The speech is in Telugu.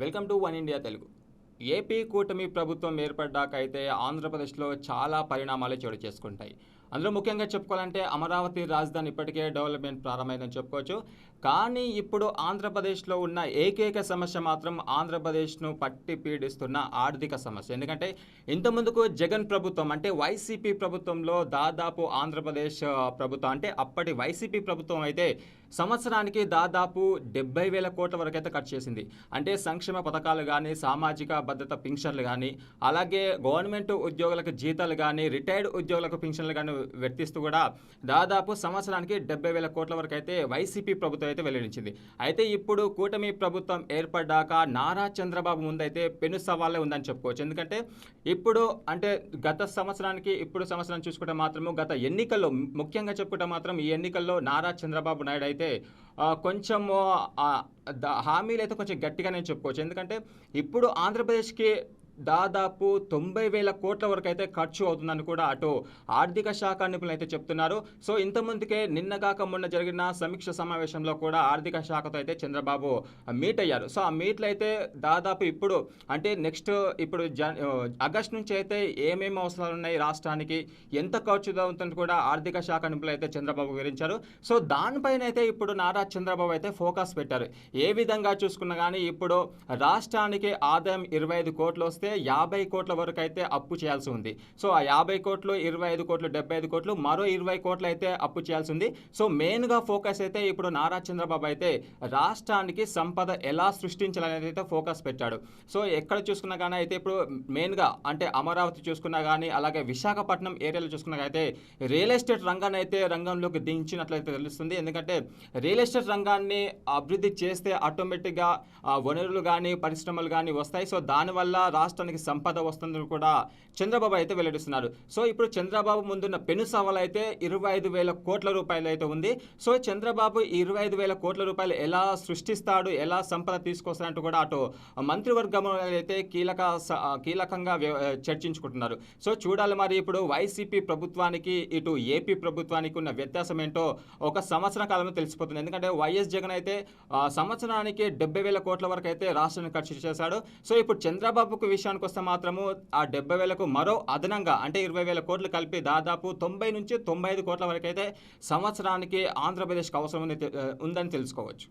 Welcome to one India Telugu. AP కూటమి ప్రభుత్వం ఏర్పడ్డాక అయితే ఆంధ్రప్రదేశ్లో చాలా పరిణామాలు చోటు చేసుకుంటాయి. అందులో ముఖ్యంగా చెప్పుకోవాలంటే అమరావతి రాజధాని ఇప్పటికే డెవలప్మెంట్ ప్రారంభమైందని చెప్పుకోవచ్చు. కానీ ఇప్పుడు ఆంధ్రప్రదేశ్లో ఉన్న ఏకైక సమస్య మాత్రం ఆంధ్రప్రదేశ్ను పట్టి పీడిస్తున్న ఆర్థిక సమస్య. ఎందుకంటే ఇంతకుముందుకు జగన్ ప్రభుత్వం అంటే వైసీపీ ప్రభుత్వంలో దాదాపు ఆంధ్రప్రదేశ్ ప్రభుత్వం అంటే అప్పటి వైసీపీ ప్రభుత్వం అయితే సంవత్సరానికి దాదాపు డెబ్బై వేల కోట్ల వరకు అయితే ఖర్చు చేసింది. అంటే సంక్షేమ పథకాలు కానీ సామాజిక భద్రత పింఛన్లు కానీ అలాగే గవర్నమెంట్ ఉద్యోగులకు జీతాలు కానీ రిటైర్డ్ ఉద్యోగులకు పింఛన్లు కానీ వ్యక్తిస్తూ కూడా దాదాపు సంవత్సరానికి డెబ్బై వేల కోట్ల వరకు అయితే వైసీపీ ప్రభుత్వం అయితే వెల్లడించింది. అయితే ఇప్పుడు కూటమి ప్రభుత్వం ఏర్పడ్డాక నారా చంద్రబాబు ముందైతే పెను సవాళ్ళే ఉందని చెప్పుకోవచ్చు. ఎందుకంటే ఇప్పుడు అంటే గత సంవత్సరానికి ఇప్పుడు సంవత్సరం చూసుకుంటే మాత్రము గత ఎన్నికల్లో ముఖ్యంగా చెప్పుకుంటే మాత్రం ఈ ఎన్నికల్లో నారా చంద్రబాబు నాయుడు అయితే కొంచెము కొంచెం హామీలు అయితే కొంచెం గట్టిగానే చెప్పుకోవచ్చు. ఎందుకంటే ఇప్పుడు ఆంధ్రప్రదేశ్కి దాదాపు తొంభై వేల కోట్ల వరకు అయితే ఖర్చు అవుతుందని కూడా అటు ఆర్థిక శాఖ నిపుణులు అయితే చెప్తున్నారు. సో ఇంతకుముందుకే నిన్న కాక మొన్న జరిగిన సమీక్ష సమావేశంలో కూడా ఆర్థిక శాఖతో అయితే చంద్రబాబు మీట్ అయ్యారు. సో ఆ మీట్లు అయితే దాదాపు ఇప్పుడు అంటే నెక్స్ట్ ఇప్పుడు జన్ ఆగస్ట్ నుంచి అయితే ఏమేమి అవసరాలు ఉన్నాయి రాష్ట్రానికి ఎంత ఖర్చు అవుతుంది కూడా ఆర్థిక శాఖ నిపుణులు అయితే చంద్రబాబు వివరించారు. సో దానిపైన అయితే ఇప్పుడు నారా చంద్రబాబు అయితే ఫోకస్ పెట్టారు. ఏ విధంగా చూసుకున్నా కానీ ఇప్పుడు రాష్ట్రానికి ఆదాయం ఇరవై ఐదు కోట్లు వస్తే యాభై కోట్ల వరకు అయితే అప్పు చేయాల్సి ఉంది. సో ఆ యాభై కోట్లు ఇరవై ఐదు కోట్లు డెబ్బై ఐదు కోట్లు మరో ఇరవై కోట్లు అయితే అప్పు చేయాల్సి ఉంది. సో మెయిన్గా ఫోకస్ అయితే ఇప్పుడు నారా చంద్రబాబు అయితే రాష్ట్రానికి సంపద ఎలా సృష్టించాలనేది అయితే ఫోకస్ పెట్టాడు. సో ఎక్కడ చూసుకున్నా కానీ అయితే ఇప్పుడు మెయిన్గా అంటే అమరావతి చూసుకున్నా కానీ అలాగే విశాఖపట్నం ఏరియాలో చూసుకున్నా అయితే రియల్ ఎస్టేట్ రంగాన్ని అయితే రంగంలోకి దించినట్లయితే తెలుస్తుంది. ఎందుకంటే రియల్ ఎస్టేట్ రంగాన్ని అభివృద్ధి చేస్తే ఆటోమేటిక్గా వనరులు కానీ పరిశ్రమలు కానీ వస్తాయి. సో దానివల్ల రాష్ట్రానికి సంపద వస్తుందని కూడా చంద్రబాబు అయితే వెల్లడిస్తున్నారు. సో ఇప్పుడు చంద్రబాబు ముందున్న పెను సవాల్ అయితే ఇరవై ఐదు వేల కోట్ల రూపాయలు అయితే ఉంది. సో చంద్రబాబు ఈ ఇరవై ఐదు వేల కోట్ల రూపాయలు ఎలా సృష్టిస్తాడు ఎలా సంపద తీసుకొస్తాడంటూ కూడా అటు మంత్రివర్గంలో అయితే కీలక కీలకంగా చర్చించుకుంటున్నారు. సో చూడాలి మరి ఇప్పుడు వైసీపీ ప్రభుత్వానికి ఇటు ఏపీ ప్రభుత్వానికి ఉన్న వ్యత్యాసం ఏంటో ఒక సంవత్సర కాలంలో తెలిసిపోతుంది. ఎందుకంటే వైఎస్ జగన్ అయితే సంవత్సరానికి డెబ్బై వేల కోట్ల వరకు అయితే రాష్ట్రాన్ని ఖర్చు చేశాడు. సో ఇప్పుడు చంద్రబాబుకు విషయం విషయానికి వస్తే మాత్రము ఆ డెబ్బై వేలకు మరో అదనంగా అంటే ఇరవై వేల కోట్లు కలిపి దాదాపు తొంభై నుంచి తొంభై ఐదు కోట్ల వరకు అయితే సంవత్సరానికి ఆంధ్రప్రదేశ్కి అవసరం ఉందని తెలుసుకోవచ్చు.